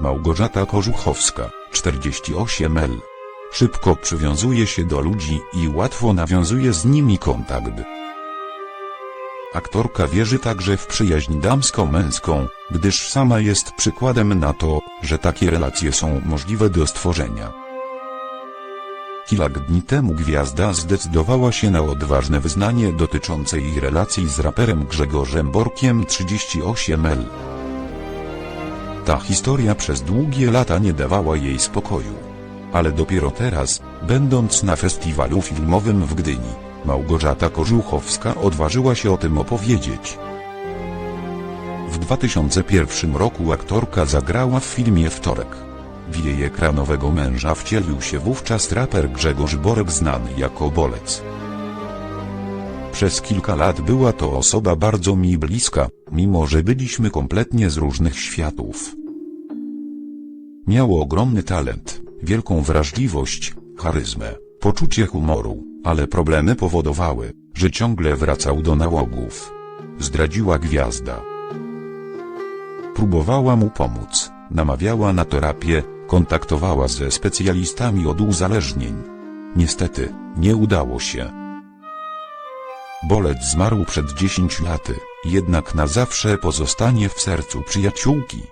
Małgorzata Korzuchowska, 48 L. Szybko przywiązuje się do ludzi i łatwo nawiązuje z nimi kontakt. Aktorka wierzy także w przyjaźń damsko-męską, gdyż sama jest przykładem na to, że takie relacje są możliwe do stworzenia. Kilka dni temu gwiazda zdecydowała się na odważne wyznanie dotyczące jej relacji z raperem Grzegorzem Borkiem 38L. Ta historia przez długie lata nie dawała jej spokoju. Ale dopiero teraz, będąc na festiwalu filmowym w Gdyni, Małgorzata Korzuchowska odważyła się o tym opowiedzieć. W 2001 roku aktorka zagrała w filmie Wtorek. W jej ekranowego męża wcielił się wówczas raper Grzegorz Borek znany jako Bolec. Przez kilka lat była to osoba bardzo mi bliska, mimo że byliśmy kompletnie z różnych światów. Miał ogromny talent, wielką wrażliwość, charyzmę, poczucie humoru, ale problemy powodowały, że ciągle wracał do nałogów. Zdradziła gwiazda. Próbowała mu pomóc, namawiała na terapię, kontaktowała ze specjalistami od uzależnień. Niestety, nie udało się. Bolec zmarł przed 10 laty, jednak na zawsze pozostanie w sercu przyjaciółki.